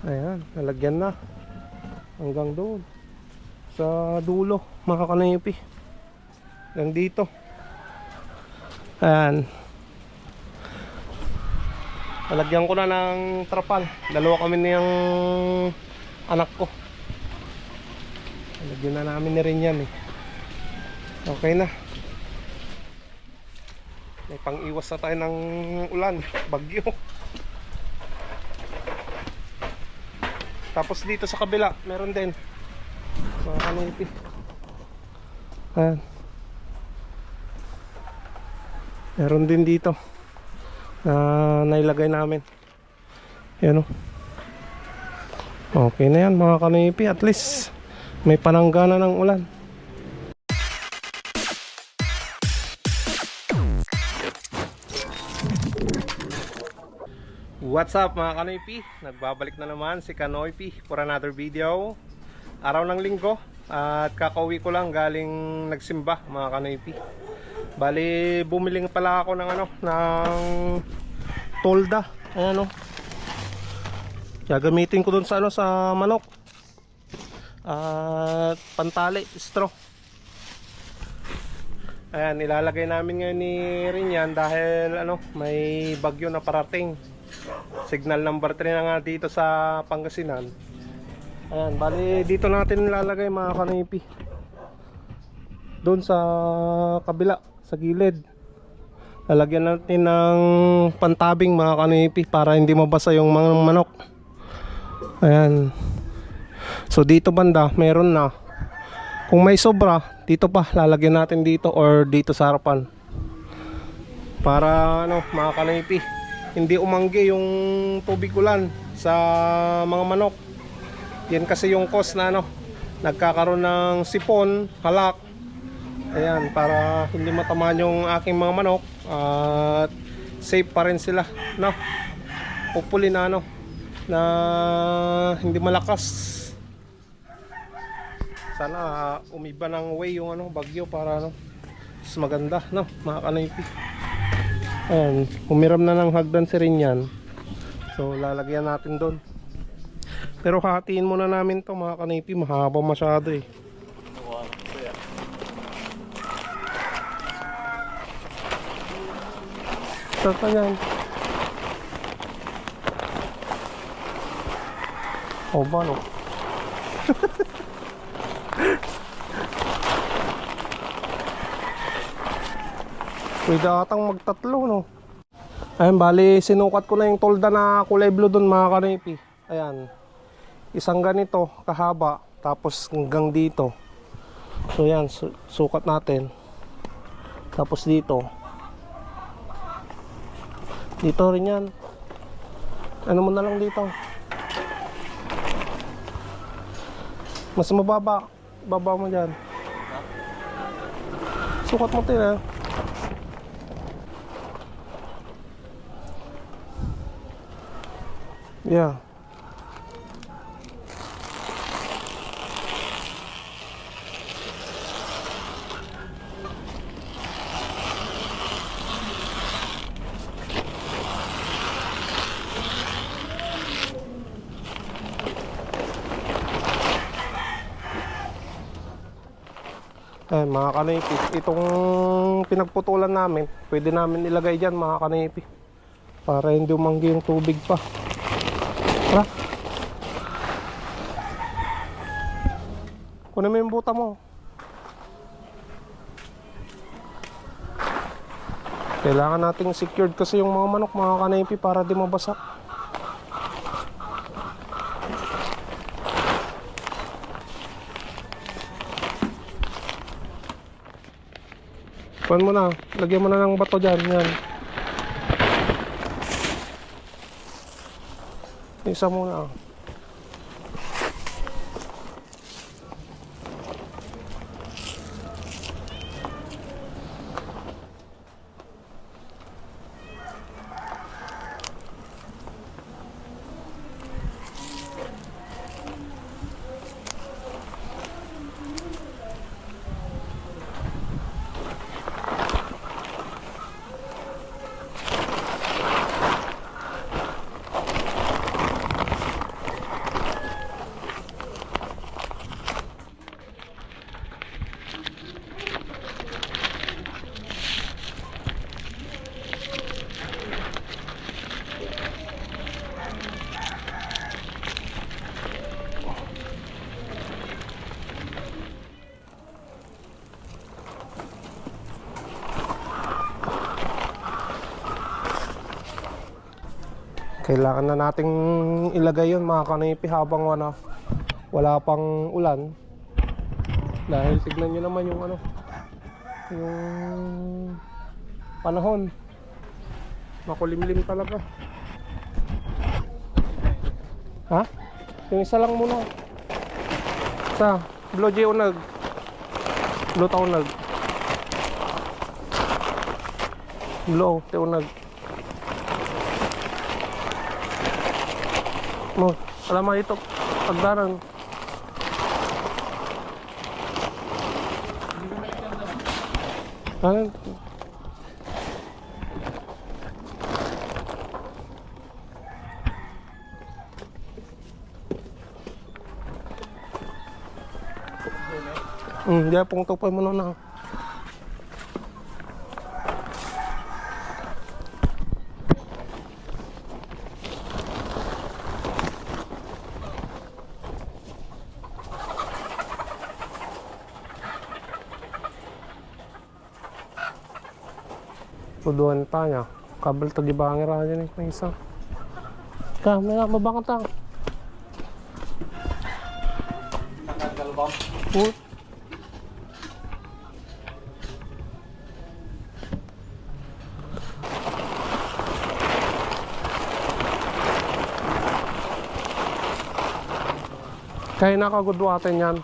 Ayan, nalagyan na. Hanggang doon. Sa dulo, mga kanayipi. Hanggang dito. Ayan. Nalagyan ko na ng trapal. Dalawa kami niyang anak ko. Nalagyan na namin ni rin yan eh. Okay na. May pang-iwas na tayo ng ulan, bagyo. Tapos dito sa kabila, meron din. Mga kanipi. Ayan. Meron din dito. Na nailagay namin. Yan o. Okay na yan mga kanipi. At least may pananggana ng ulan. What's up mga kanoypi? Nagbabalik na naman si Kanoypi for another video. Araw ng linggo At kakauwi ko lang galing nagsimba mga kanoypi. Bali bumili nga pala ako ng ano Ng tolda. Ayan o Gagamitin ko dun sa ano sa manok. At pantali, straw. Ayan, ilalagay namin ngayon ni Rinyan dahil ano, may bagyo na parating. Signal number 3 na nga dito sa Pangasinan. Ayan, bali dito natin ilalagay mga kanipi. Doon sa kabila, sa gilid. Lalagyan natin ng pantabing mga kanipi para hindi mabasa yung mga manok. Ayan. So dito banda, meron na. Kung may sobra, dito pa lalagyan natin dito or dito sa harapan. Para ano, mga kanipi, hindi umanggi yung tubig ulan sa mga manok. Yan kasi yung cause na ano, nagkakaroon ng sipon, halak. Ayan, para hindi matamaan yung aking mga manok at safe pa rin sila, no? Hopefully na ano, na hindi malakas sana ah, umiba ng way yung ano bagyo para ano mas maganda no mga kanaypi ayan umiram na ng hagdan si rin so lalagyan natin doon. Pero hatiin muna namin to mga kanaypi mahaba masyado eh. Saan yan? O ba Pwede atang magtatlo, no? Ayan, bali, sinukat ko na yung tolda na kulay blue doon, mga kanipi. Ayan. Isang ganito, kahaba, tapos hanggang dito. So, yan, su- sukat natin. Tapos dito. Dito rin yan. Ano mo na lang dito. Mas mababa. Baba mo dyan. Sukat mo tin, ah. Yeah. Eh, mga kanipi, itong pinagputulan namin, pwede namin ilagay dyan mga kanipi. Para hindi umanggi yung tubig pa. Tara. Kunin mo yung buta mo. Kailangan nating secured kasi yung mga manok, mga kanipi, para di mabasa. Kuhan mo na. Lagyan mo na ng bato dyan. Yan. Isa muna. Kailangan na nating ilagay yun mga kanipi habang wala, wala pang ulan. Dahil tignan nyo naman yung ano, yung panahon. Makulimlim talaga. Ha? Yung isa lang muna. Sa, Blue Jay unag. Blue ta unag. Blue, te Mo, alam mo ito, pagdaran. Ano? Hmm, dia pong tupay mo na. Tuduan tayo. Kabel to gibangir aja nih may isa. Ka, may mabangat ta. Oh. Kaya nakagudwatin yan.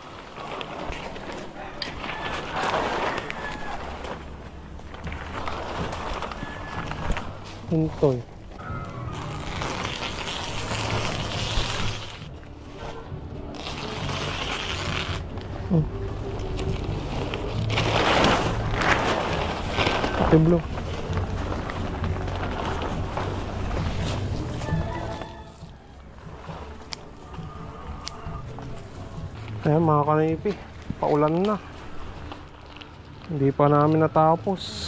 Hintoy. Oh. Ate blue. Ayan mga kanipi, paulan na. Hindi pa namin natapos.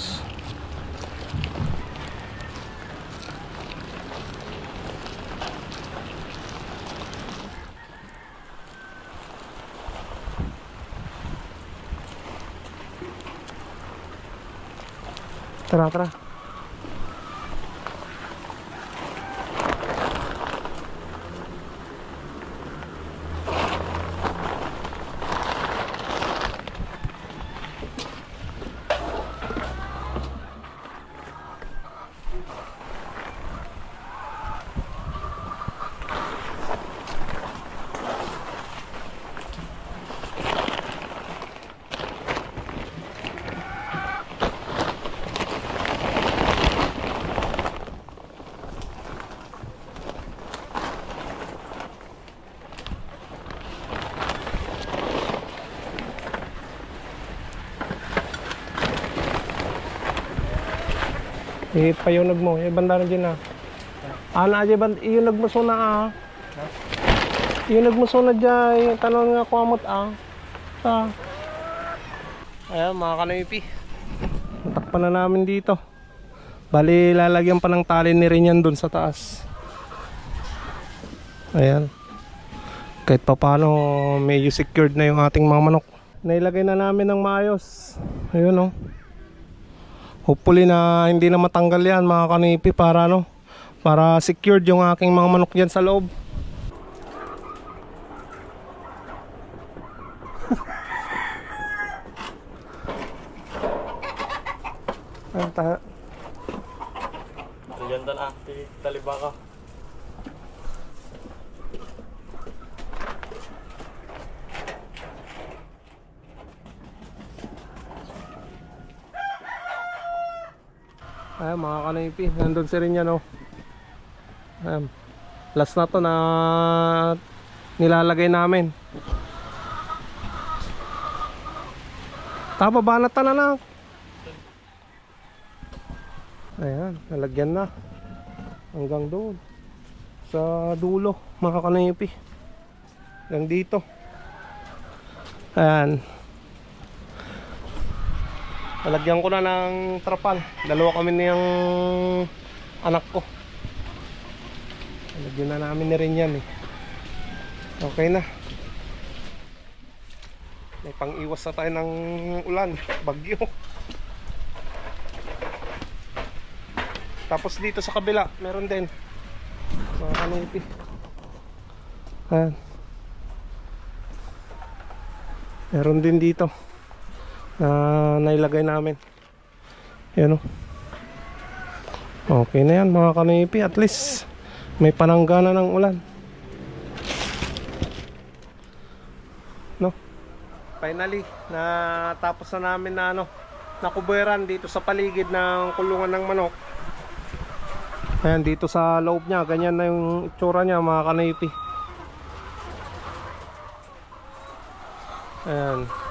Tara, tara. Ipayunag mo, yung banda na dyan ah. Ana aja band, iyo nagmuso na ah. Iyo nagmuso na dyan, tanong nga kumot ah. Sa. Ayan mga kanipi. Natakpan na namin dito. Bali lalagyan pa ng tali ni Rinyan dun sa taas. Ayan. Kahit pa paano medyo secured na yung ating mga manok. Nailagay na namin ng maayos. Ayun oh. Hopefully na hindi na matanggal yan mga kanipi para ano para secured yung aking mga manok dyan sa loob. Ayun, ta- Diyan dan ah, Ayan mga kanipi, nandun si rin yan oh. Ayan. Last na to na nilalagay namin. Tapa banat na na. Ayan, nalagyan na. Hanggang doon. Sa dulo, mga kanipi. Hanggang dito. Ayan. Nalagyan ko na ng trapal. Dalawa kami niyang anak ko. Nalagyan na namin na rin yan eh. Okay na. May pang-iwas na tayo ng ulan, bagyo. Tapos dito sa kabila, meron din. Mga kanipi. Ayan. Meron din dito na nailagay namin. Yan o. Okay na yan mga kanipi. At least may pananggana ng ulan. No? Finally, natapos na namin na ano, nakuberan dito sa paligid ng kulungan ng manok. Ayan, dito sa loob niya, ganyan na yung itsura niya mga kanipi. Ayan.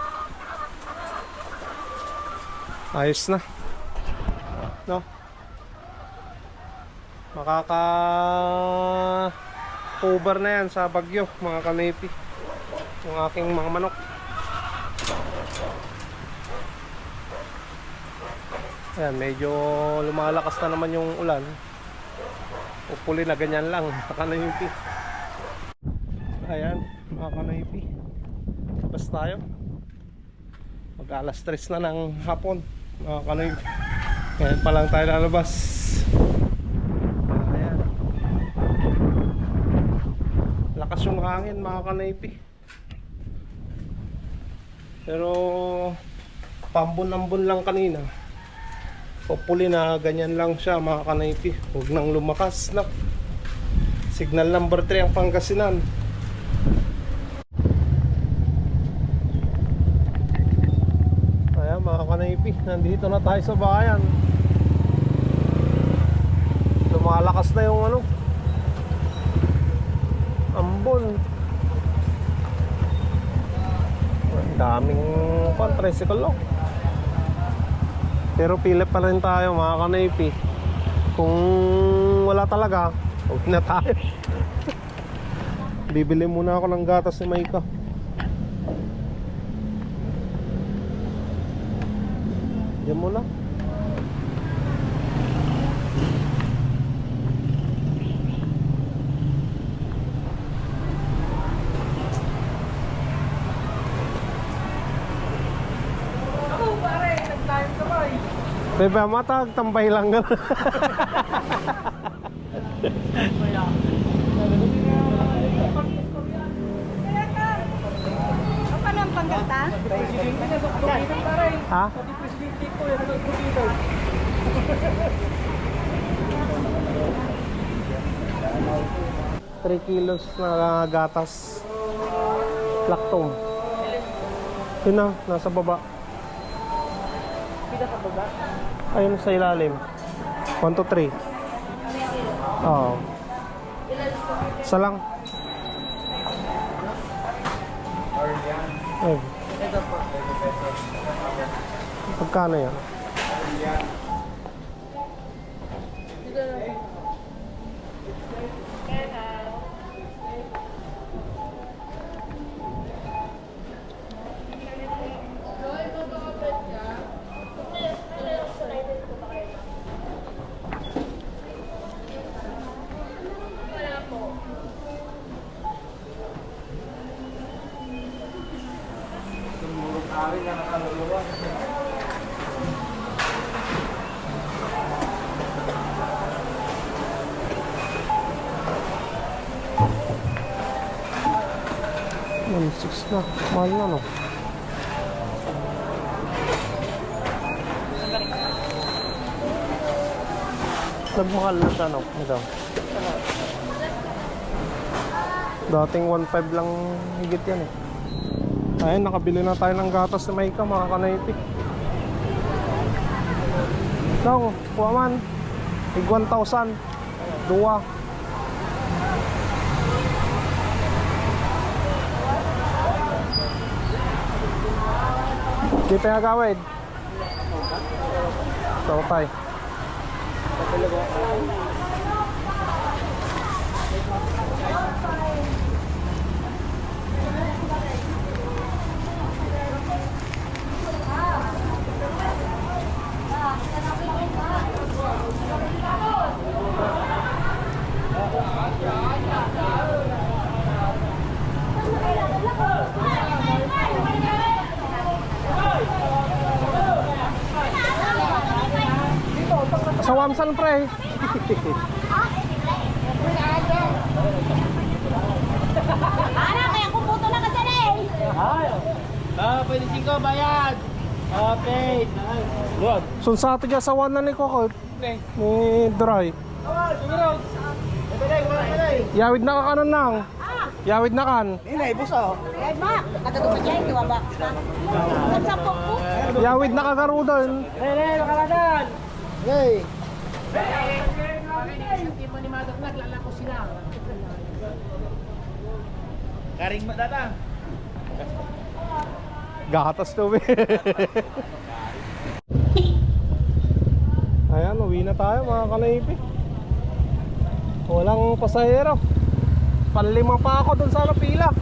Ayos na. No? Makaka cover na yan sa bagyo mga kanipi. Yung aking mga manok. Ayan, medyo lumalakas na naman yung ulan. Upuli na ganyan lang, mga kanipi. Ayan, mga kanipi. Labas tayo. Mag alas 3 na ng hapon, mga kanipi. Ngayon pa lang tayo lalabas. Ayan. Lakas yung hangin, mga kanipi. Pero pambon-ambon lang kanina. Hopefully na ganyan lang siya mga kanaypi. Huwag nang lumakas na. Signal number 3 ang Pangasinan. Ayan mga kanaypi. Nandito na tayo sa bayan. Lumalakas na yung ano. Ambon. Ang daming pan, tricycle oh. Pero pila pa rin tayo mga kanaypi. Kung wala talaga, huwag na tayo. Bibili muna ako ng gatas ni Maika. Diyan muna. Bebe, matag tambay lang ka. Paano ang panggata? Ha? Three kilos na gatas. Lactong. Yun na, nasa baba. Ayun sa ilalim. 1 to 3. Oo. Isa lang. Pagkano yan? One six na. Mahal na no. Nagmahal na siya no. Ito. Dating 1.5 lang higit yan eh. Ayun, nakabili na tayo ng gatas na may ka, mga kanaypi. Daw, kuha man. Ig 1,000. Dua. Di pa nagawid. So, tay. Sa Wamsan, pre. Ara, kaya kumuto na kasi na eh. Ah, pwede singko, bayad. Okay. Good. Sun sa atin sa wana ni Kokot. Ni Dry. Oh, Yawid na ka kanon nang. Ah. Yawid na kan. Inay, busa. Mak, katago pa dyan, diwa ba? Sa. Yawid na kagarudan. Hey, hey, makaladan. Hey. Karing madata. Gatas to be. Ayan, uwi na tayo mga kanaypi. Walang pasahero. Panlima pa ako dun sa pila.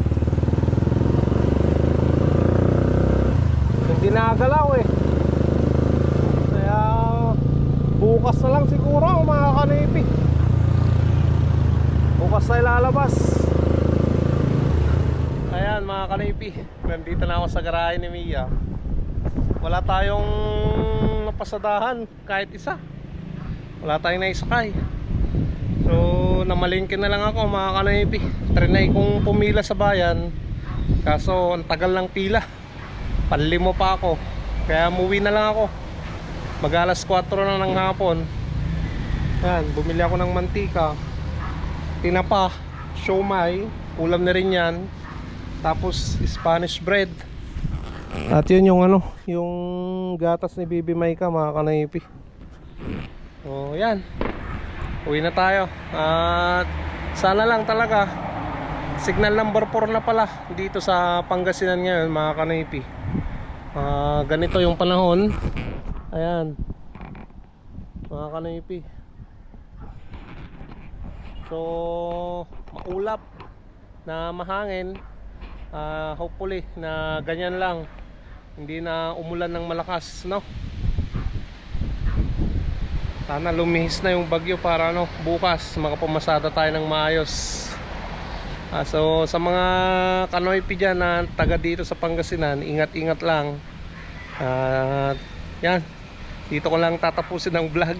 Hindi nagalaw eh. Kaya bukas na lang siguro mga kanaypi. Bukas na ilalabas. Ayan mga kanipi, nandito na ako sa garahe ni Mia. Wala tayong napasadahan kahit isa. Wala tayong naisakay. So namalingkin na lang ako mga kanipi. Trinay kong pumila sa bayan. Kaso ang tagal ng pila. Panlimo pa ako. Kaya muwi na lang ako. Mag alas 4 na ng hapon. Ayan, bumili ako ng mantika. Tinapa, siomay, ulam na rin yan. Tapos Spanish bread. At yun yung ano yung gatas ni Bibi Maika mga kanaypi. So yan. Uwi na tayo. At sana lang talaga signal number 4 na pala dito sa Pangasinan ngayon mga kanaypi. Ah, ganito yung panahon ayan. Mga kanaypi. So maulap na mahangin. Ah, hopefully na ganyan lang. Hindi na umulan ng malakas no? Sana lumihis na yung bagyo para no bukas makapumasada tayo ng maayos. Ah, so sa mga kanoypi dyan na taga dito sa Pangasinan ingat ingat lang. At yan dito ko lang tatapusin ang vlog.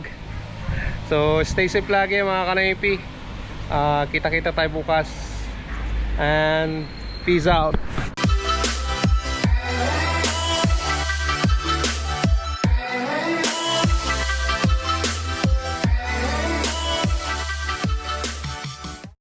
So stay safe lagi mga kanoypi Ah, kita kita tayo bukas. And Peace out.